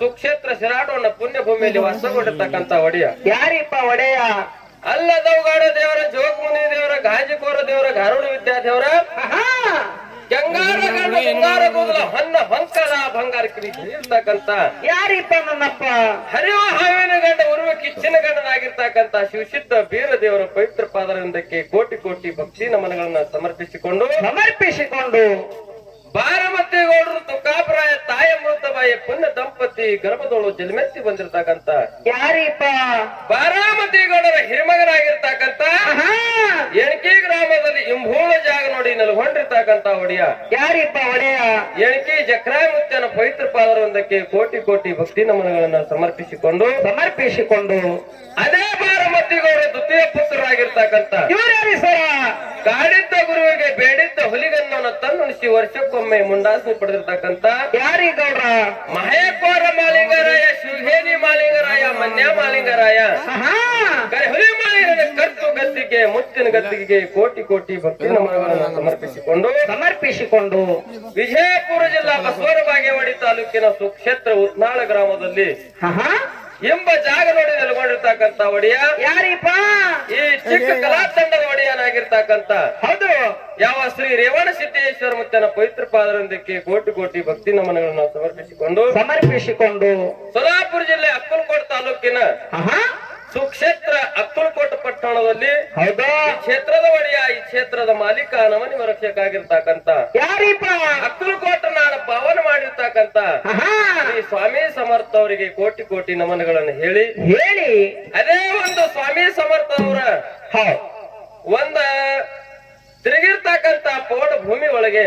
ಸುಕ್ಷೇತ್ರ ಶಿರಾಡೋಣ ಪುಣ್ಯ ಭೂಮಿಯಲ್ಲಿ ವಾಸಗೊಂಡಿರ್ತಕ್ಕಂತ ಒಡೆಯ. ಯಾರಿಪ್ಪ ಒಡೆಯ? ಅಲ್ಲದವುಗಾಡ ದೇವರ ಜೋಗಮುನಿ ದೇವರ ಗಾಜಿಕೋರ ದೇವರ ಗಾರುಡಿ ವಿದ್ಯಾ ದೇವರ! ಗಂಗಾರ ಗಂಡ ಬಂಗಾರ ಕೂದಲ ಹೊನ್ನ ಹೊಂಕಲ ಬಂಗಾರ ಇರ್ತಕ್ಕಂತ ಯಾರಿಪ್ಪ ನನ್ನಪ್ಪ? ಹರಿವ ಹಾವಿನ ಗಂಡ ಉರುವ ಕಿಚ್ಚಿನ ಗಂಡನಾಗಿರ್ತಕ್ಕಂತ ಶಿವಸಿದ್ಧ ಬೀರ ದೇವರ ಪವಿತ್ರ ಪಾದರಿಂದಕ್ಕೆ ಕೋಟಿ ಕೋಟಿ ಭಕ್ತಿ ನಮನಗಳನ್ನ ಸಮರ್ಪಿಸಿಕೊಂಡು ಸಮರ್ಪಿಸಿಕೊಂಡು ಬಾರಮತಿ ಗೌಡರು ತುಕಾಪರಾಯ ತಾಯ ಮೃತಬಾಯ ಪುಣ್ಯ ದಂಪತಿ ಗರ್ಭದೋಳು ಜನ್ಮೆತ್ತಿ ಬಂದಿರತಕ್ಕಂತ. ಯಾರಿಪ್ಪ? ಬಾರಾಮತಿ ಗೌಡರ ಹಿರಿಮಗನಾಗಿರ್ತಕ್ಕಂತ! ಎಣಕಿ ಗ್ರಾಮದಲ್ಲಿ ಇಂಭೂಳ ಜಾಗ ನೋಡಿ ನೆಲಗೊಂಡಿರ್ತಕ್ಕಂತ ಒಡೆಯ. ಯಾರಿಪ್ಪ ಒಡೆಯ? ಎಣಕಿ ಜಕ್ರಾಯ ಮುತ್ತನ ಪವಿತ್ರ ಪಾದರೊಂದಕ್ಕೆ ಕೋಟಿ ಕೋಟಿ ಭಕ್ತಿ ನಮನಗಳನ್ನ ಸಮರ್ಪಿಸಿಕೊಂಡು. ಸಮರ್ಪಿಸಿಕೊಂಡು. ಅದೇ ಬಾರಮತಿ ಗೌಡರ ದ್ವಿತೀಯ ಪುತ್ರರಾಗಿರ್ತಕ್ಕಂತ. ಕಾಡಿದ್ದ ಗುರುವಿಗೆ ಬೇಡಿದ್ದ ತನ್ನುಣಿಸಿ ತಂದುಣಿಸಿ ವರ್ಷಕ್ಕೊಮ್ಮೆ ಮುಂಡಾಸನೆ ಪಡೆದಿರ್ತಕ್ಕಂತ ಯಾರಿ ಗೌಡ್ರ ಮಹೇಕೋರ ಮಾಲಿಂಗರಾಯ ಶಿವಹೇನಿ ಮಾಲಿಂಗರಾಯ ಮನ್ಯ ಮಾಲಿಂಗರಾಯ. ಹುಲಿ ಕತ್ತು ಗದ್ದಿಗೆ ಮುತ್ತಿನ ಗದ್ದಿಗೆ ಕೋಟಿ ಕೋಟಿ ಭಕ್ತಿ ನಮನಗಳನ್ನು ಸಮರ್ಪಿಸಿಕೊಂಡು ಸಮರ್ಪಿಸಿಕೊಂಡು ವಿಜಯಪುರ ಜಿಲ್ಲಾ ಬಸವರ ಬಾಗೇವಾಡಿ ತಾಲೂಕಿನ ಸುಕ್ಷೇತ್ರ ಉತ್ನಾಳ ಗ್ರಾಮದಲ್ಲಿ! ಎಂಬ ಜಾಗ ನೋಡಿ ನೆಲೆಗೊಂಡಿರ್ತಕ್ಕಂತ ಒಡೆಯ ಯಾರಿಪ್ಪ? ಈ ಚಿಕ್ಕ ಕಲಾ ತಂಡದ ಒಡೆಯನಾಗಿರ್ತಕ್ಕಂತ ಹೌದು. ಯಾವ ಶ್ರೀ ರೇವಣ ಸಿದ್ದೇಶ್ವರ ಮುತ್ತನ ಪವಿತ್ರ ಪಾದರೊಂದಕ್ಕೆ ಕೋಟಿ ಕೋಟಿ ಭಕ್ತಿ ನಮನಗಳನ್ನು ಸಮರ್ಪಿಸಿಕೊಂಡು ಸಮರ್ಪಿಸಿಕೊಂಡು ಸೋಲಾಪುರ ಜಿಲ್ಲೆ ಅಕ್ಕಲಕೋಟ ತಾಲೂಕಿನ! ಸುಕ್ಷೇತ್ರ ಅಕ್ಕಲಕೋಟ ಪಟ್ಟಣದಲ್ಲಿ ಹೌದಾ. ಈ ಕ್ಷೇತ್ರದ ಒಡೆಯ ಈ ಕ್ಷೇತ್ರದ ಮಾಲೀಕ ನಮನಿ ರಕ್ಷಕ ಆಗಿರ್ತಕ್ಕಂತ ಯಾರಿಪ್ಪ? ಅಕ್ಕಲಕೋಟ ನಾನು ಪಾವನ ಮಾಡಿರ್ತಕ್ಕಂತ ಸ್ವಾಮಿ ಸಮರ್ಥ ಅವರಿಗೆ ಕೋಟಿ ಕೋಟಿ ನಮನಗಳನ್ನು ಹೇಳಿ. ಹೇಳಿ. ಅದೇ ಒಂದು ಸ್ವಾಮಿ ಸಮರ್ಥ ಅವರ ಒಂದ ತಿರುಗಿರ್ತಕ್ಕಂತ ಪೋಟ ಭೂಮಿ ಒಳಗೆ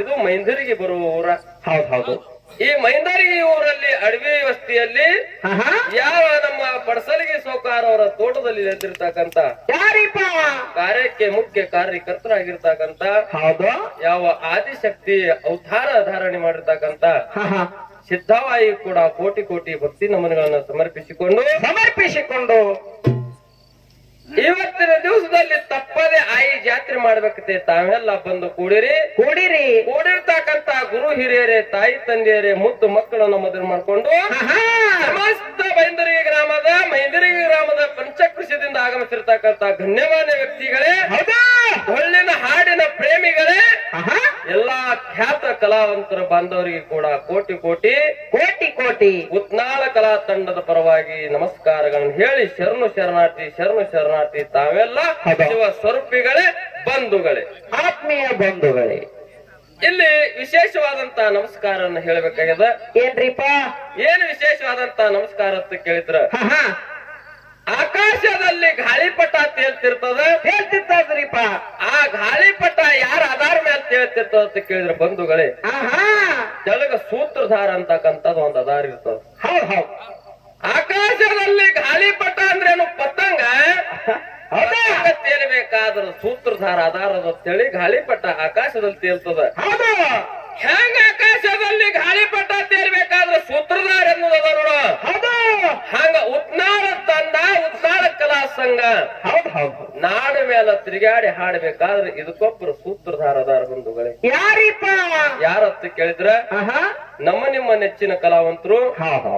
ಇದು ಮೈಂದರಿಗೆ ಬರುವ ಊರ ಹೌದು ಹೌದು. ಈ ಮೈಂದರಿಗೆ ಊರಲ್ಲಿ ಅಡವಿ ವಸ್ತಿಯಲ್ಲಿ ಆಹಾ! ಯಾವ ನಮ್ಮ ಪಡಸಲಿಗೆ ಸೋಕಾರ ಅವರ ತೋಟದಲ್ಲಿ ನೆಲೆದಿರ್ತಕ್ಕಂತ ಯಾರಿಪ್ಪ? ಕಾರ್ಯಕ್ಕೆ ಮುಖ್ಯ ಕಾರ್ಯಕರ್ತರಾಗಿರ್ತಕ್ಕಂತ ಯಾವ ಆದಿಶಕ್ತಿ ಅವತಾರ ಧಾರಣೆ ಮಾಡಿರ್ತಕ್ಕಂತ! ಸಿದ್ಧವಾಯಿ ಕೂಡ ಕೋಟಿ ಕೋಟಿ ಭಕ್ತಿ ನಮನಗಳನ್ನು ಸಮರ್ಪಿಸಿಕೊಂಡು ಸಮರ್ಪಿಸಿಕೊಂಡು ಇವತ್ತಿನ ದಿವಸದಲ್ಲಿ ತಪ್ಪದೆ ಆಯಿ ಜಾತ್ರೆ ಮಾಡ್ಬೇಕತೆ ತಾವೆಲ್ಲ ಬಂದು ಕೂಡಿರಿ. ಕೂಡಿರಿ. ಕೂಡಿರ್ತಕ್ಕಂತ ಗುರು ಹಿರಿಯರೇ ತಾಯಿ ತಂದೆಯರೇ ಮುದ್ದು ಮಕ್ಕಳನ್ನ ಮದುವೆ ಮಾಡ್ಕೊಂಡು! ಸಮಸ್ತ ಬೈಂದರಿಗೆ ಗ್ರಾಮದ ಮೈಂದರಿಗೆ ಗ್ರಾಮದ ಪಂಚಕೃಷಿಯಿಂದ ಆಗಮಿಸಿರ್ತಕ್ಕಂತ ಗಣ್ಯಮಾನ್ಯ ವ್ಯಕ್ತಿಗಳೇ ಹೌದು? ಡೊಳ್ಳಿನ ಹಾಡಿನ ಪ್ರೇಮಿಗಳೇ! ಎಲ್ಲಾ ಖ್ಯಾತ ಕಲಾವಂತರ ಬಾಂಧವರಿಗೆ ಕೂಡ ಕೋಟಿ ಕೋಟಿ ಕೋಟಿ ಕೋಟಿ ಉತ್ನಾಳ ಕಲಾ ತಂಡದ ಪರವಾಗಿ ನಮಸ್ಕಾರಗಳನ್ನು ಹೇಳಿ ಶರಣು ಶರಣಾರ್ಥಿ ಶರಣು ಶರಣಾರ್ಥಿ ತಾವೆಲ್ಲ. ಶಿವ ಸ್ವರೂಪಿಗಳೇ ಬಂಧುಗಳೇ ಆತ್ಮೀಯ ಬಂಧುಗಳೇ ಇಲ್ಲಿ ವಿಶೇಷವಾದಂತ ನಮಸ್ಕಾರವನ್ನು ಹೇಳಬೇಕಾಗ್ಯದ ಏನ್ರಿಪ್ಪ ಏನು ವಿಶೇಷವಾದಂತ ನಮಸ್ಕಾರ ಅಂತ ಕೇಳಿದ್ರ! ಆಕಾಶದಲ್ಲಿ ಗಾಳಿಪಟ ತೇಲ್ತಿರ್ತದ ಹೇಳ್ತಿತ್ತದ್ರಿಪ್ಪ ಆ ಗಾಳಿಪಟ ಯಾರ ಆಧಾರ ಮೇಲೆ ತೇಳ್ತಿರ್ತದ ಅಂತ ಕೇಳಿದ್ರೆ ಬಂಧುಗಳೇ. ತೆಳಗ ಸೂತ್ರಧಾರ ಅಂತಕ್ಕಂಥದ್ದು ಒಂದು ಆಧಾರ ಇರ್ತದ. ಹೌದ್ ಹೌದ್. ಆಕಾಶದಲ್ಲಿ ಗಾಳಿಪಟ ಅಂದ್ರೇನು ಪತಂಗ? ಪತಂಗ ತೇಲ್ಬೇಕಾದ್ರ ಸೂತ್ರಧಾರ ಆಧಾರದ ಅಂತೇಳಿ ಗಾಳಿಪಟ ಆಕಾಶದಲ್ಲಿ ತೇಲ್ತದ. ಹೌದು. ಹೆಂಗ ಆಕಾಶದಲ್ಲಿ ಗಾಳಿಪಟ ತೇಲ್ಬೇಕಾದ್ರ ಸೂತ್ರಧಾರ ಎನ್ನುವುದ ನೋಡ. ಹೌದು. ಹಂಗ ಉತ್ನಾಳ ತಂಡ ಉತ್ನಾಳ ಕಲಾ ಸಂಘ. ಹೌದ್ ಹೌದು. ನಾಡ ಮೇಲೆ ತಿರುಗಾಡಿ ಹಾಡ್ಬೇಕಾದ್ರೆ ಇದಕ್ಕೊಬ್ಬರು ಸೂತ್ರಧಾರ ಅದಾರ ಬಂಧುಗಳೇ. ಯಾರಿಪ್ಪ? ಯಾರತ್ತ ಕೇಳಿದ್ರ? ನಮ್ಮ ನಿಮ್ಮ ನೆಚ್ಚಿನ ಕಲಾವಂತರು.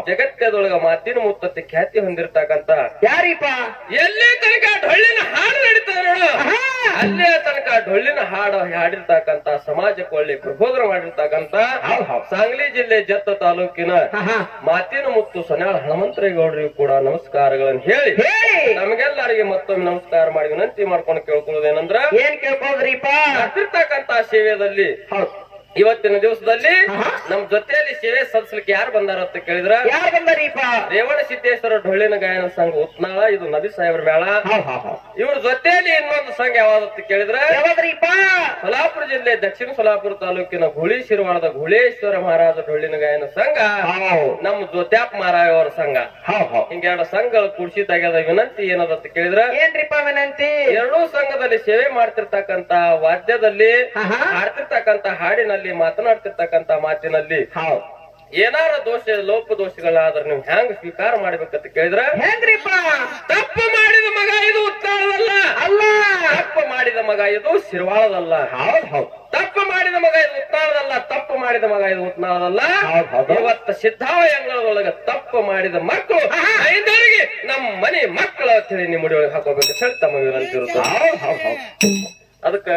ಜಗತ್ತದೊಳಗ ಮಾತಿನ ಮುತ್ತತ್ತೆ ಖ್ಯಾತಿ ಹೊಂದಿರ್ತಕ್ಕಂತ. ಯಾರಿಪ್ಪ? ಎಲ್ಲಿ ತನಕ ಹಳ್ಳಿನ ಹಾಡು ನಡೀತದ ನೋಡು. ಅಲ್ಲೇ ಡೊಳ್ಳಿನ ಹಾಡ ಹಾಡಿರ್ತಕ್ಕಂತ ಸಮಾಜಕ್ಕೆ ಒಳ್ಳೆ ಪ್ರಬೋಧನ ಮಾಡಿರ್ತಕ್ಕಂತ ಸಾಂಗ್ಲಿ ಜಿಲ್ಲೆ ಜತ್ತ ತಾಲೂಕಿನ ಮಾತಿನ ಮುತ್ತು ಸೊನ್ಯಾಳ ಹನುಮಂತರೇಗೌಡರಿಗೂ ಕೂಡ ನಮಸ್ಕಾರಗಳನ್ನು ಹೇಳಿ. ನಮಗೆಲ್ಲರಿಗೆ ಮತ್ತೊಮ್ಮೆ ನಮಸ್ಕಾರ ಮಾಡಿ ವಿನಂತಿ ಮಾಡ್ಕೊಂಡು ಕೇಳ್ಕೊಳ್ಳೋದೇನಂದ್ರ ಏನ್ ಮಾಡ್ತಿರ್ತಕ್ಕಂತ ಸೇವೆಯಲ್ಲಿ ಇವತ್ತಿನ ದಿವಸದಲ್ಲಿ. ನಮ್ ಜೊತೆಯಲ್ಲಿ ಸೇವೆ ಸಲ್ಲಿಸ್ಲಿಕ್ಕೆ ಯಾರು ಬಂದಾರ ಅಂತ ಕೇಳಿದ್ರ? ಯಾರು ಬಂದಾರೀಪ ರೇವಣ ಸಿದ್ದೇಶ್ವರ ಡೊಳ್ಳಿನ ಗಾಯನ ಸಂಘ ಉತ್ನಾಳ ಇದು ನದಿ ಸಾಹೇಬ್ರ ಮೇಳ. ಇವ್ರ ಜೊತೆಯಲ್ಲಿ ಇನ್ನೊಂದು ಸಂಘ ಯಾವ್ದಂತ ಕೇಳಿದ್ರ? ಯಾವ್ದ್ರಿಪ್ಪ? ಸೊಲಾಪುರ ಜಿಲ್ಲೆ ದಕ್ಷಿಣ ಸೊಲಾಪುರ ತಾಲೂಕಿನ ಗುಳಿ ಶಿರವಾಳದ ಗುಳೇಶ್ವರ ಮಹಾರಾಜ ಡೊಳ್ಳಿನ ಗಾಯನ ಸಂಘ ನಮ್ಮ ಜೊತ್ಯಾಪ್ ಮಾರಾಯ ಅವರ ಸಂಘ. ಹಿಂಗ ಎರಡು ಹಿಂಗೆರಡು ಸಂಘಗಳು ಕುಡ್ಸಿದಾಗ್ಯದ ವಿನಂತಿ ಏನದ ಅಂತ ಕೇಳಿದ್ರ? ಏನ್ರಿಪಾ ವಿನಂತಿ? ಎರಡೂ ಸಂಘದಲ್ಲಿ ಸೇವೆ ಮಾಡ್ತಿರ್ತಕ್ಕಂತ ವಾದ್ಯದಲ್ಲಿ. ಹಾಡ್ತಿರ್ತಕ್ಕಂತ ಹಾಡಿನಲ್ಲಿ ಮಾತನಾಡ್ತಿರ್ತಕ್ಕಂತ ಮಾತಿನಲ್ಲಿ ಏನಾರ ದೋಷ ಲೋಪ ದೋಷಗಳಾದ್ರೆ ನೀವು ಹ್ಯಾಂಗ ಸ್ವೀಕಾರ ಮಾಡ್ಬೇಕಂತ ಕೇಳಿದ್ರೆ ಹೆಂಗ್ರಿಪ್ಪ ತಪ್ಪು ಮಾಡಿದ ಮಗ ಇದು ಉತ್ತಾಳದಲ್ಲ. ಅಲ್ಲ. ತಪ್ಪು ಮಾಡಿದ ಮಗ ಇದು ಶಿರ್ವಾಳದಲ್ಲ. ಹೌದ್ ಹೌದ್. ತಪ್ಪು ಮಾಡಿದ ಮಗ ಇದು ಉತ್ತಾಳದಲ್ಲ. ತಪ್ಪು ಮಾಡಿದ ಮಗ ಇದು ಉತ್ನಾಳದಲ್ಲ ಹೌದು. ಇವತ್ತ ಸಿದ್ಧಾವಯಂಗಳದೊಳಗ ತಪ್ಪು ಮಾಡಿದ ಮಕ್ಕಳು ಐದರಿಗೆ ನಮ್ಮ ಮನೆ ಮಕ್ಕಳು ಅಂತ ಹೇಳಿ ನಿಮ್ಮ ಮುಡಿಯೊಳಗೆ ಹಾಕೋಬೇಕು ತಮ್ಮ ಅದಕ್ಕ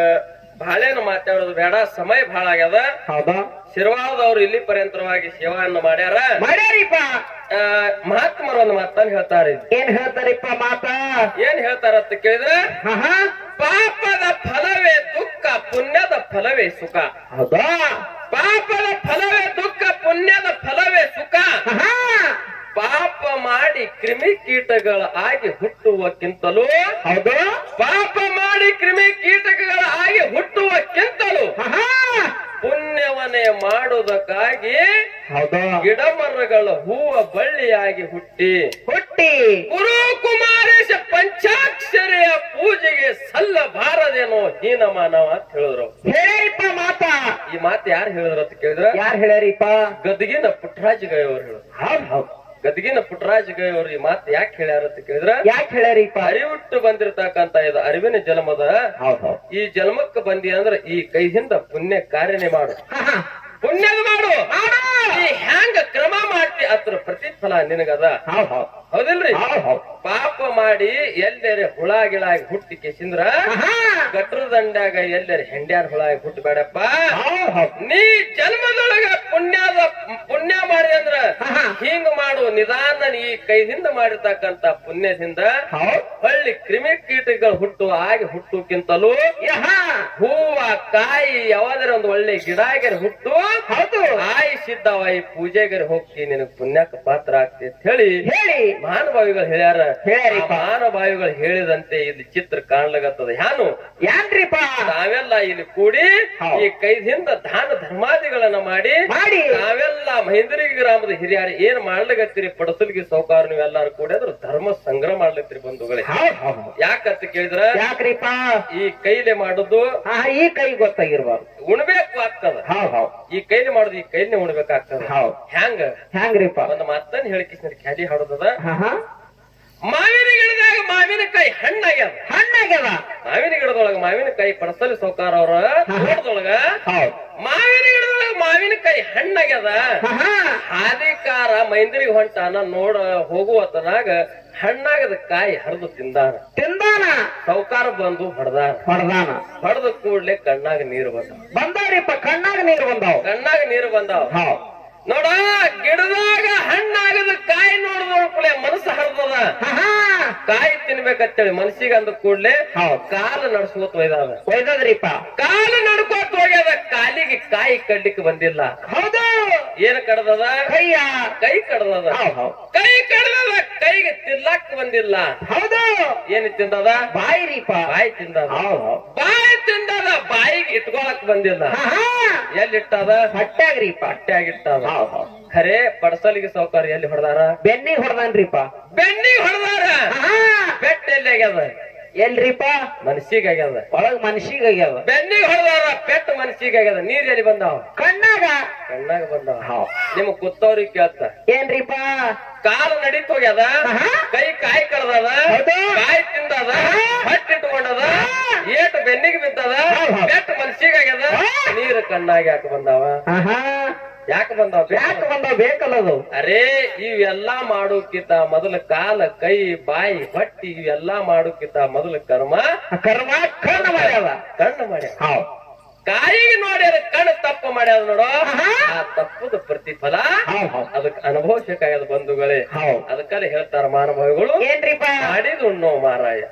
ಬಹಳೇನು ಮಾತಾಡೋದು ಬೇಡ ಸಮಯ ಬಹಳ ಆಗ್ಯದ. ಹೌದಾ? ಶಿರ್ವಾದವ್ರು ಇಲ್ಲಿ ಪರ್ಯಂತರವಾಗಿ ಸೇವೆಯನ್ನು ಮಾಡ್ಯಾರ. ಮಾಡ್ಯಾರಿಪ್ಪ? ಮಹಾತ್ಮರು ಒಂದು ಮಾತನ್ನು ಹೇಳ್ತಾರೆ. ಏನ್ ಹೇಳ್ತಾರಿಪ್ಪ ಮಾತಾ? ಏನ್ ಹೇಳ್ತಾರ ಅಂತ ಕೇಳಿದ್ರೆ ಪಾಪದ ಫಲವೇ ದುಃಖ ಪುಣ್ಯದ ಫಲವೇ ಸುಖ. ಹೌದಾ? ಪಾಪದ ಫಲವೇ ದುಃಖ ಪುಣ್ಯದ ಫಲವೇ ಸುಖ. ಪಾಪ ಮಾಡಿ ಕ್ರಿಮಿ ಕೀಟಗಳ ಆಗಿ ಹುಟ್ಟುವಕ್ಕಿಂತಲೂ ಹೌದು. ಪಾಪ ಮಾಡಿ ಕ್ರಿಮಿ ಕೀಟಗಳ ಆಗಿ ಹುಟ್ಟುವಕ್ಕಿಂತಲೂ ಪುಣ್ಯವನೇ ಮಾಡುವುದಕ್ಕಾಗಿ ಗಿಡ ಮರಗಳ ಹೂವ ಬಳ್ಳಿಯಾಗಿ ಹುಟ್ಟಿ ಹುಟ್ಟಿ. ಗುರು ಕುಮಾರೇಶ ಪಂಚಾಕ್ಷರಿಯ ಪೂಜೆಗೆ ಸಲ್ಲಬಾರದೇನೋ ಹೀನ ಮಾನವ ಅಂತ ಹೇಳಿದ್ರು. ಹೇಳಿಪ್ಪ ಮಾತ. ಈ ಮಾತು ಯಾರು ಹೇಳಿದ್ರು ಅಂತ ಕೇಳಿದ್ರ? ಯಾರು ಹೇಳ್ಯಾರಿಪ್ಪ? ಗದಗಿನ ಪುಟ್ಟರಾಜ ಗೈ ಅವರು ಹೇಳಿದ್ರು. ಹೌದು ಹೌದ್. ಗದಗಿನ ಪುಟ್ಟರಾಜ್ ಗೈ ಅವರು ಈ ಮಾತು ಯಾಕೆ ಹೇಳ್ಯಾರ ಅಂತ ಕೇಳಿದ್ರ? ಯಾಕೆ ಹೇಳ್ಯಾರಿಪ್ಪ ಅರಿವಿಟ್ಟು ಬಂದಿರತಕ್ಕಂತ ಇದು ಅರಿವಿನ ಜನ್ಮದ ಈ ಜನ್ಮಕ್ಕೆ ಬಂದಿ ಅಂದ್ರೆ ಈ ಕೈ ಹಿಂದ ಪುಣ್ಯ ಕಾರ್ಯನೇ ಮಾಡು. ಪುಣ್ಯ ಪುಣ್ಯದ ಮಾಡು. ಈ ಹ್ಯಾಂಗ ಕ್ರಮ ಮಾಡ್ತಿ ಅದ್ರ ಪ್ರತಿಫಲ ನಿನಗದ? ಹೌದ್ ಹೌದ್. ಹೌದಿಲ್ರಿ? ಹೌದ್ ಹೌದ್. ಪಾಪ ಮಾಡಿ ಎಲ್ಲೆರೆ ಹುಳ ಗಿಳಾಗಿ ಹುಟ್ಟಿ ಕೆಸಿಂದ್ರ ಗಟ್ರ ದಂಡ್ಯಾಗ ಎಲ್ಲೆರೆ ಹೆಂಡ್ಯಾರ ಹುಳ ಹುಟ್ಟಬೇಡಪ್ಪ. ನೀ ಜನ್ಮದೊಳಗ ಪುಣ್ಯದ ಪುಣ್ಯ ಮಾಡಿ ಅಂದ್ರ ಹಿಂಗ್ ಮಾಡು ನಿಧಾನ ನೀ ಕೈದಿಂದ ಮಾಡಿರ್ತಕ್ಕಂತ ಪುಣ್ಯದಿಂದ ಹಳ್ಳಿ ಕ್ರಿಮಿ ಕೀಟಗಳು ಹುಟ್ಟು ಆಗಿ ಹುಟ್ಟುಕ್ಕಿಂತಲೂ ಹೂವ ಕಾಯಿ ಯಾವಾದ್ರೆ ಒಂದು ಒಳ್ಳೆ ಗಿಡ ಆಗಿರ ಹುಟ್ಟು. ಹೌದು. ಈ ಪೂಜೆಗರಿ ಹೋಗಿ ನಿನಗ್ ಪುಣ್ಯಕ್ಕೆ ಪಾತ್ರ ಆಗ್ತಿ ಅಂತ ಹೇಳಿ ಹೇಳಿ. ಮಹಾನುಭಾವಿಗಳು ಹೇಳ್ಯಾರ ಮಹಾನುಭಾವಿಗಳು ಹೇಳಿದಂತೆ ಇಲ್ಲಿ ಚಿತ್ರ ಕಾಣ್ಲಾಗತ್ತದ. ಯಾನು? ಯಾನ್ರಿಪ್ಪ? ನಾವೆಲ್ಲ ಇಲ್ಲಿ ಕೂಡಿ. ಈ ಕೈದಿಂದ ದಾನ ಧರ್ಮಾದಿಗಳನ್ನ ಮಾಡಿ ಮಾಡಿ. ನಾವೆಲ್ಲ ಮಹೇಂದ್ರಿ ಗ್ರಾಮದ ಹಿರಿಯರು ಏನ್ ಮಾಡ್ಲಾಗತ್ತೀರಿ ಪಡಸಲ್ಗಿ ಸೌಕಾರ ನೀವೆಲ್ಲಾರು ಕೂಡಿ ಅದ್ರ ಧರ್ಮ ಸಂಗ್ರಹ ಮಾಡ್ಲತ್ತೀರಿ ಬಂಧುಗಳೇ. ಯಾಕಂತ ಕೇಳಿದ್ರ? ಯಾಕ್ರಿಪ್ಪ? ಈ ಕೈಲೆ ಮಾಡುದು ಈ ಕೈ ಗೊತ್ತಾಗಿರ್ಬಾರ್ದು. ಉಣ್ಬೇಕು ಆಗ್ತದ. ಈ ಕೈಲಿ ಮಾಡುದು ಈ ಕೈಲಿ ಉಣ್ಬೇಕಾಗ್ತದ. ಹ್ಯಾಂಗ್? ಹ್ಯಾಂಗ ಒಂದು ಮಾತನ್ನ ಹೇಳಿಕೆ ಖ್ಯಾಲಿ ಹಾಡೋದದ. ಮಾವಿನ ಗಿಡದಾಗ ಮಾವಿನಕಾಯಿ ಹಣ್ಣಾಗ್ಯದ. ಹಣ್ಣಾಗ್ಯದ. ಮಾವಿನ ಗಿಡದೊಳಗ ಮಾವಿನಕಾಯಿ ಪಡಸಲಿ ಸೌಕಾರ ಅವ್ರ ತೋಟದೊಳಗ ಹೌದ್. ಮಾವಿನ ಗಿಡದೊಳಗ ಮಾವಿನಕಾಯಿ ಹಣ್ಣಾಗ್ಯದ. ಹಾದಿಕಾರ ಮೈಂದ್ರಿಗೆ ಹೊಂಟಾನ ನೋಡ ಹೋಗುವತನಾಗ ಹಣ್ಣಾಗದ ಕಾಯಿ ಹರಿದು ತಿಂದಾನ. ತಿಂದಾನ. ಸೌಕಾರ ಬಂದು ಹೊಡೆದಾನ. ಹೊಡೆದಾನ. ಹೊಡೆದ ಕೂಡ್ಲೆ ಕಣ್ಣಾಗ ನೀರು ಬಂದ ಬಂದಾರಿಪ್ಪ ಕಣ್ಣಾಗ ನೀರು ಬಂದಾವ. ಕಣ್ಣಾಗ ನೀರು ಬಂದಾವ. ನೋಡ ಗಿಡದಾಗ ಹಣ್ಣಾಗದ ಕಾಯಿ ನೋಡಿದ ಕೂಡಲೇ ಮನಸ್ಸು ಹರಿದದ. ಕಾಯಿ ತಿನ್ಬೇಕಂತೇಳಿ ಮನಸ್ಸಿಗೆ ಅಂದ ಕೂಡ್ಲೆ ಕಾಲು ನಡ್ಸ್ಕೋತ ಒಯ್ದಾದ. ಒಯ್ದದ್ರಿಪ್ಪ. ಕಾಲು ನಡ್ಕೋತ ಹೋಗ್ಯದ ಕಾಲಿಗೆ ಕಾಯಿ ಕಡ್ಲಿಕ್ಕೆ ಬಂದಿಲ್ಲ. ಹೌದು. ಏನ್ ಕಡ್ದದ? ಕೈಯ. ಕೈ ಕಡ್ದದ. ಕೈ ಕಡ್ದದ ಕೈಗೆ ತಿನ್ಲಾಕ್ ಬಂದಿಲ್ಲ. ಹೌದು. ಏನ್ ತಿಂದದ? ಬಾಯಿ ತಿಂದದ. ಹೌದ್. ಹೌದ್ ಬಾಯಿ ತಿಂದದ ಬಾಯಿಗೆ ಇಟ್ಕೊಳಕ್ ಬಂದಿಲ್ಲ. ಹಾ ಇಟ್ಟದ ಎಲ್ಲಿಟ್ಟದ? ಹಟ್ಟ್ಯಾಗ ರೀಪ. ಹೌದ್ ಹೌದ್. ಖರೆ ಪಡಸಲಿಗೆ ಸೌಕರ್ಯ ಎಲ್ಲಿ ಹೊಡೆದಾರ? ಬೆನ್ನಿಗ್ ಹೊಡೆದಾನ್ರಿಪ. ಬೆನ್ನಿಗೆ ಹೊಡೆದಾರ? ಹಾ ಬೆಟ್ಟ ಎಲ್ಲಿ ಆಗ್ಯದ? ಎಲ್ರಿಪ್ಪ? ಮನಸ್ಸಿಗೆ ಆಗ್ಯದ ಒಳಗ್ ಮನ್ಸಿಗಾಗ್ಯದ ಬೆನ್ನಿಗೆ ಹೊಡೆದ ಪೆಟ್ಟು ಮನಸ್ಸಿಗೆ ಆಗ್ಯದ ನೀರ್ ಎಲ್ಲಿ ಬಂದಾವ? ಕಣ್ಣಾಗ? ಕಣ್ಣಾಗ ಬಂದಾವ. ನಿಮ್ ಕುತ್ತವ್ರಿಗೆ ಕೇಳ್ತ. ಏನ್ರಿಪ್ಪ? ಕಾಲು ನಡೀತ್ ಹೋಗ್ಯದ. ಕೈ ಕಾಯಿ ಕಳ್ದದ. ಕಾಯಿ ತಿಂದದ. ಹಟ್ಟಿ ಇಟ್ಕೊಂಡದ. ಏಟು ಬೆನ್ನಿಗೆ ಬಿದ್ದದ. ಪೆಟ್ಟು ಮನ್ಸಿಗಾಗ್ಯದ ನೀರ್ ಕಣ್ಣಾಗ ಯಾಕೆ ಬಂದಾವ? ಯಾಕೆ ಬಂದಾವ ಯಾಕೆ ಬಂದಾವ್ ಬೇಕಲ್ಲದು ಅರೇ ಇವೆಲ್ಲಾ ಮಾಡೋಕ್ಕಿಂತ ಮೊದಲ ಕಾಲ ಕೈ ಬಾಯಿ ಬಟ್ಟಿ ಇವೆಲ್ಲಾ ಮಾಡೋಕ್ಕಿಂತ ಮೊದಲ ಕರ್ಮ? ಕರ್ಮ ಕಣ್ಣು ಮಾಡ್ಯಾವ. ಕಣ್ಣು ಮಾಡ್ಯಾವ. ಕಾಯಿ ಕಾಯಿಗೆ ನೋಡ್ಯಾರ ಕಣ್ಣು ತಪ್ಪು ಮಾಡ್ಯಾದ ನೋಡೋ. ಆ ತಪ್ಪದ ಪ್ರತಿಫಲ ಅದಕ್ಕೆ ಅನುಭವಿಸಕ್ಕಾಗದ ಬಂಧುಗಳೇ. ಅದಕ್ಕಲ್ಲಿ ಹೇಳ್ತಾರ ಮಾನವಗಳು. ಮಾಡಿದ್ ಉಣ್ಣೋ ಮಾರಾಯ.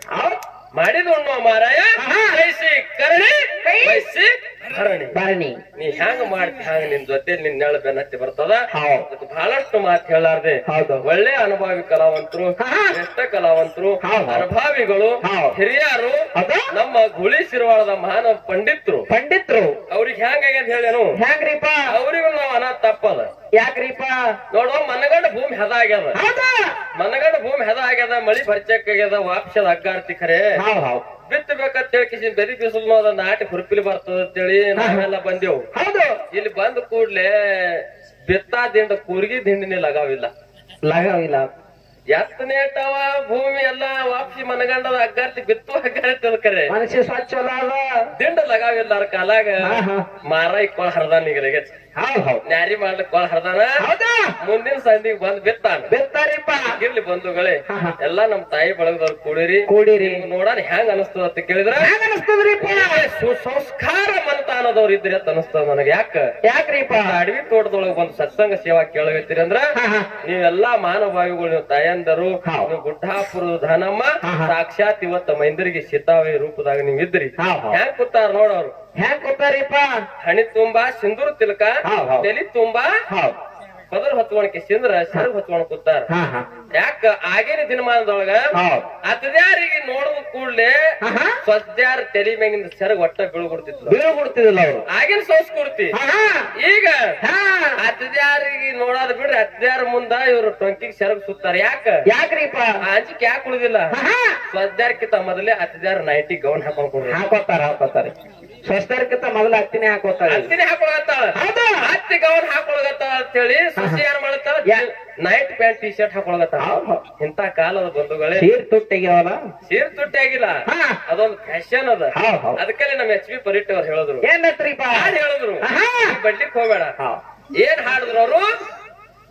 ಮಾಡಿದ ಉಣ್ಣೋ ಮಾರಾಯ. ಬಯಸಿ ಕರಣಿ. ಬಯಸಿ ಭರಣಿ. ಭರಣಿ. ನೀ ಹ್ಯಾಂಗ ಮಾಡ್ತಿ ಹ್ಯಾಂಗ ನಿನ್ ಜೊತೆ ನಿನ್ ನೆಳ ಬೆನ್ನತ್ತಿ ಬರ್ತದ? ಅದಕ್ಕೆ ಬಹಳಷ್ಟು ಮಾತು ಹೇಳಾರ್ದೆ. ಒಳ್ಳೆ ಅನುಭವಿ ಕಲಾವಂತರು. ಶ್ರೇಷ್ಠ ಕಲಾವಂತರು ಅನುಭವಿಗಳು. ಹಿರಿಯರು ನಮ್ಮ ಗುಳಿ ಶಿರವಾಳದ ಮಹಾನ ಪಂಡಿತರು. ಪಂಡಿತ್ರು. ಅವ್ರಿಗೆ ಹೆಂಗಾಗ್ಯದ ಹೇಳೇನು? ಹ್ಯಾಂಗ್ರಿಪ್ಪ? ಅವ್ರಿಗೂ ನಾವು ಅನಾಥ ತಪ್ಪದ. ಯಾಕ್ರಿಪ್ಪ? ನೋಡು ಮನಗಂಡ ಭೂಮಿ ಹೆದ ಆಗ್ಯದ. ಮನಗಂಡ ಭೂಮಿ ಹೆದ ಆಗ್ಯದ ಮಳಿ ಪರಿಚಯಕ್ಕೆ ಆಗ್ಯದ ವಾಪ್ಸದ ಹಗ್ಗಾರ್ತಿ ಖರೆ. ಬಿತ್ತಬೇಕಂತ ಹೇಳಿ ಬೆದಿ ಬಿಸಿಲು ಅದ ನಾಟಿ ಹುರುಪಿಲಿ ಬರ್ತದ ಅಂತೇಳಿ ನಾವೆಲ್ಲ ಬಂದೆವು. ಹೌದು. ಇಲ್ಲಿ ಬಂದ ಕೂಡ್ಲೆ ಬಿತ್ತಾ ದಿಂಡ ಕೂರ್ಗಿ ದಿಂಡಿನಿ ಲಗಾವಿಲ್ಲ. ಲಗಾವಿಲ್ಲ. ಎತ್ತನೇಟವ ಭೂಮಿ ಎಲ್ಲಾ ವಾಪಸಿ ಮನಗಂಡದ ಅಗ್ಗಾರ್ತಿ ಬಿತ್ತು ಅಗ್ಗಾರ್ತಿ ಕರೆ ಮನುಷ್ಯ ಸ್ವಚ್ಛ ದಿಂಡ ಲಗಾವಿಲ್ಲ ಕಾಲಾಗ. ಮಾರಾಯಿ ಕೊಳ ಹರ್ದಾನ ಈಗ ಹೌದ್ ಹೌದ್. ನ್ಯಾರಿ ಮಾಡ್ಲಿಕ್ ಕೊಳ ಹರ್ದಾನ. ಹೌದಾ? ಮುಂದಿನ ಸಂದಿಗೆ ಬಂದ್ ಬಿತ್ತಾನ. ಬಿತ್ತಾರಿಪ್ಪ. ಇರ್ಲಿ ಬಂಧುಗಳೇ. ಎಲ್ಲಾ ನಮ್ ತಾಯಿ ಬಳಗದವ್ರು ಕೂಡಿರಿ. ಕೂಡಿರಿ. ನೋಡಾನ ಹೆಂಗ್ ಅನಸ್ತದ ಅಂತ ಕೇಳಿದ್ರ? ಹೆಂಗ ಅನಸ್ತದ್ರಿಪ್ಪ ಸುಸಂಸ್ಕಾರ ಮನತಾನದವ್ರು ಇದ್ರಿ ಅಂತ ಅನಸ್ತದ ನನಗೆ. ಯಾಕ? ಯಾಕ್ರಿಪ್ಪ? ಅಡವಿ ತೋಟದೊಳಗ ಬಂದ್ ಸತ್ಸಂಗ ಸೇವಾ ಕೇಳಗತ್ತೀರಿ ಅಂದ್ರ. ನೀವೆಲ್ಲಾ ಮಾನವಾಯುಗಳು ನೀವು ತಾಯಂದರು. ನೀವು ಗುಡ್ಡಾಪುರದ ಧನಮ್ಮ. ಸಾಕ್ಷಾತ್ ಇವತ್ತ ಮೈಂದರಿಗೆ ಸೀತಾವಿ ರೂಪದಾಗ ನೀವ್ ಇದ್ರಿ. ಹೆಂಗ್ ಕೂತಾರ ನೋಡವ್ರು ಹೆಂಗ್ ಕೊಟ್ಟಾರಿಪ್ಪ ಹಣಿ ತುಂಬಾ ಸಿಂಧೂರ ತಿಲಕ. ತಲಿ ತುಂಬಾ ಪದರ್ ಹೊತ್ಕೊಳಕ್ಕೆ ಸಿಂದ್ರ ಸರ್ ಹೊತ್ಕೊಳಕ್ ಕೂತಾರ. ಯಾಕ ಆಗಿನ ದಿನಮಾನದೊಳಗ ಅತದ್ಯಾರಿಗೆ ನೋಡುವ ಕೂಡ್ಲೆ ಸದ್ಯಾರ. ಸ್ವದ್ಯಾರ ತಲಿ ಮ್ಯಾಗಿಂದ ಸೆರಗ್ ಒಟ್ಟ ಬೀಳ್ಕೊಡ್ತಿದ್ರು ಬೀಳು ಕೊಡ್ತಿದಿಲ್ಲ ಅವ್ರು. ಆಗಿನ ಸಂಸ್ಕೃತಿ ಈಗ ಅತದ್ಯಾರಿಗೆ ನೋಡಾದ ಬಿಡ್ರಿ ಅತ್ಯಾರ ಮುಂದ ಇವ್ರು ಟೊಂಕಿಗ್ ಸೆರಗ್ ಸುತ್ತಾರ. ಯಾಕ? ಯಾಕ್ರಿಪ್ಪ? ಅಂಜಿಕ್ ಯಾಕೆ ಉಳಿದಿಲ್ಲ. ಸ್ವದ್ಯಾರ್ಕಿಂತ ಮೊದಲೇ ಅತದ್ಯಾರ ನೈಟಿ ಗೌನ್ ಹಾಕೊಂಡ್ ಹಾಕೋತಾರ ಹಾಕೋತಾರ. ಸ್ವಸ್ಥರ್ಕಿಂತ ಮೊದಲ ಹತ್ತಿನೇ ಹಾಕೋತಾರ ಹತ್ತಿನೇ ಹಾಕೊಳಗತ್ತಾಳ ಹತ್ತಿ ಗೌನ್ ಹಾಕೊಳಗತ್ತಾಳ ಅಂತ ಏನ್ ನೈಟ್ ಪ್ಯಾಂಟ್ ಟಿ ಶರ್ಟ್ ಹಾಕೊಳ್ಳತ್ತ. ಇಂತ ಕಾಲದ ಬಂಧುಗಳೇ. ಸೀರ್ ತುಟ್ಟಿಗ್ಯಾವಲ್ಲ? ಸೀರ್ ತುಟ್ಟಿ ಆಗಿಲ್ಲ ಅದೊಂದು ಫ್ಯಾಷನ್ ಅದ. ಅದಕ್ಕಲ್ಲಿ ನಮ್ಮ ಎಚ್ ಬಿ ಪರಿಟ್ ಅವ್ರು ಹೇಳಿದ್ರು. ಏನತ್ರಿಪ್ಪ? ಹಾಡ್ ಹೇಳಿದ್ರು? ಬಡ್ಲಿಕ್ ಹೋಗ್ಬೇಡ. ಏನ್ ಹಾಡಿದ್ರು ಅವರು?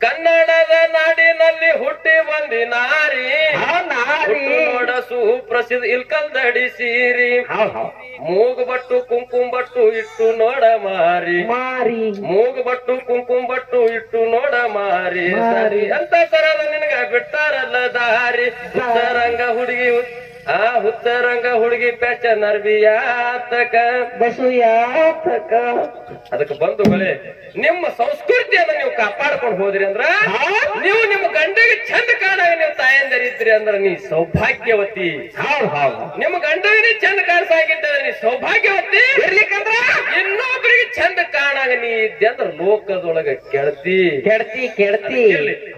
ಕನ್ನಡದ ನಾಡಿನಲ್ಲಿ ಹುಟ್ಟಿ ಬಂದಿ ನಾರಿ. ನೋಡ ಸುಪ್ರಸಿದ್ಧ ಇಲ್ಕಲ್ ದಡಿ ಸೀರಿ ಹೌದ್ ಹೌದ್ ಮೂಗು ಬಟ್ಟು ಕುಂಕುಮ ಬಟ್ಟು ಇಟ್ಟು ನೋಡ ಮಾರಿ. ಮಾರಿ. ಮೂಗು ಬಟ್ಟು ಕುಂಕುಮ ಬಟ್ಟು ಇಟ್ಟು ನೋಡ ಮಾರಿ. ಸರಿ ಅಂತ ಕರಲ್ಲ ನಿನಗ ಬಿಟ್ಟಾರಲ್ಲ ದಾರಿ. ರಂಗ ಹುಡುಗಿ ಆ ಹುತ್ತರಂಗ ಹುಡುಗಿ ಪ್ಯಾಚ ನರ್ಬಿಯಾತಕ ಬಸು ಯಾತಕ? ಅದಕ್ಕೆ ಬಂಧುಗಳೇ ನಿಮ್ಮ ಸಂಸ್ಕೃತಿಯನ್ನ ನೀವು ಕಾಪಾಡ್ಕೊಂಡು ಹೋದ್ರಿ ಅಂದ್ರ ನೀವು ನಿಮ್ಮ ಗಂಡಗೆ ಚಂದ ಕಾಣಾಗ ನೀವು ತಾಯಂದರಿದ್ರಿ ಅಂದ್ರ ನೀ ಸೌಭಾಗ್ಯವತಿ. ನಿಮ್ಮ ಗಂಡಗೆ ಚಂದ ಕಾಣಿಸಾಗಿದ್ದರೆ ನೀ ಸೌಭಾಗ್ಯವತಿ. ಇರ್ಲಿಕ್ಕಂದ್ರ? ಇನ್ನೊಬ್ಬರಿಗೆ ಚಂದ ಕಾಣಾಗ ನೀ ಇದ್ದೆ ಅಂದ್ರ ಲೋಕದೊಳಗ ಕೆಡ್ತಿ. ಕೆಡ್ತಿ ಕೆಡ್ತಿ.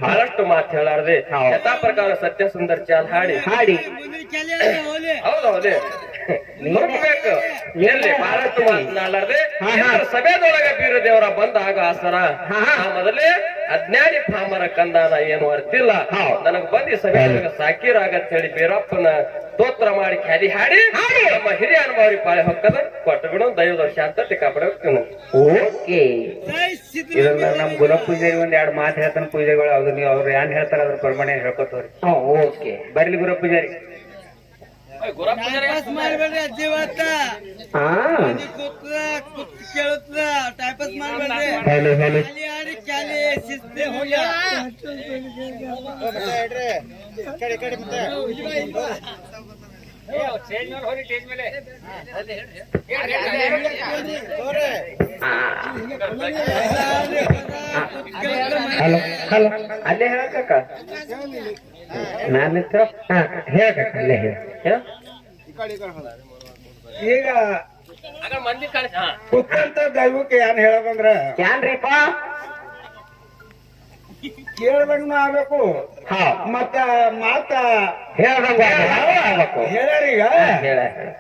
ಬಹಳಷ್ಟು ಮಾತು ಹೇಳಾರ್ದೆ. ಯಥಾ ಪ್ರಕಾರ ಸತ್ಯ ಸುಂದರ್ ಚಾಲ್ ಹಾಡಿ. ಹಾಡಿ. ಹೌದೌದು ಹುಡುಕ್ಬೇಕು ಎಲ್ಲಿ ಬಹಳಷ್ಟು ಮಾತನಾಡಲಾರ್ದೆ. ಸಭೆದೊಳಗ ಬೀರ ದೇವರ ಬಂದ ಆಗ ಆಸರ. ಮೊದಲೇ ಅಜ್ಞಾನಿ ಪಾಮರ ಕಂದಾನ ಏನು ಅರ್ತಿಲ್ಲ. ನನಗ್ ಬಂದಿ ಸಭೆದೊಳಗ ಅಂತ ಹೇಳಿ ಬೀರಪ್ಪನ ಸ್ತೋತ್ರ ಮಾಡಿ ಖ್ಯಾದಿ ಹಾಡಿ ನಮ್ಮ ಹಿರಿಯ ಅನುಭವಿ ಪಾಳೆ ಹೊಕ್ಕದ ಕೊಟ್ಟು ಬಿಡು ದೈವದ ಶಾಂತತೆ ಕಾಪಾಡಬೇಕು ಓಕೆ. ಇದನ್ನ ನಮ್ ಗುಲಾಬ್ ಪೂಜಾರಿ ಒಂದ್ ಎರಡ್ ಮಾತು ಹೇಳ್ತಾನೆ ಪೂಜೆಗಳು. ಅವ್ರು ನೀವು ಅವ್ರು ಏನ್ ಹೇಳ್ತಾರ ಅದ್ರ ಪ್ರಮಾಣ ಹೇಳ್ಕೊತವ್ರಿ. ಓಕೆ. ಬರ್ಲಿ ಗುಲಾಬ್ ಪೂಜಾರಿ. ಟೈಪಾಸ್ ಮಾಡ್ಬೇಡ್ರಿ ಅಜ್ಜಿ ಇವತ್ತ. ಕೂತ್ ಕೇಳುತ್ತ ಟೈಪಾಸ್ ಮಾಡ್ಬೇಡ್ರಿ. ಹೇಳಿ ಹೇಳಿ. ಖಾಲಿ ಆಡಿ ಖಾಲಿ ಶಿಸ್ತೆ ಹೋಗ್ಯ ಹಲೋ ಹಲೋ ಅಲ್ಲೇ ಹೇಳಕ್ಕ ನಾನು ಹಾ ಹೇಳಕ್ಕ ಅಲ್ಲೇ ಹೇಳ. ಈಗ ಕುತ್ತಂತ ದೈವಕ್ಕೆ ಏನ್ ಹೇಳದಂದ್ರ ಯಾನ್ರಿಪ್ಪ ಕೇಳ್ದಂಗ ಆಗ್ಬೇಕು. ಹಾ. ಮತ್ತ ಮಾತ ಹೇಳ್ದಂಗ ಆಗ್ಬೇಕು. ಹೇಳ್ಯಾರೀಗ? ಹೇಳ ಹೇಳ.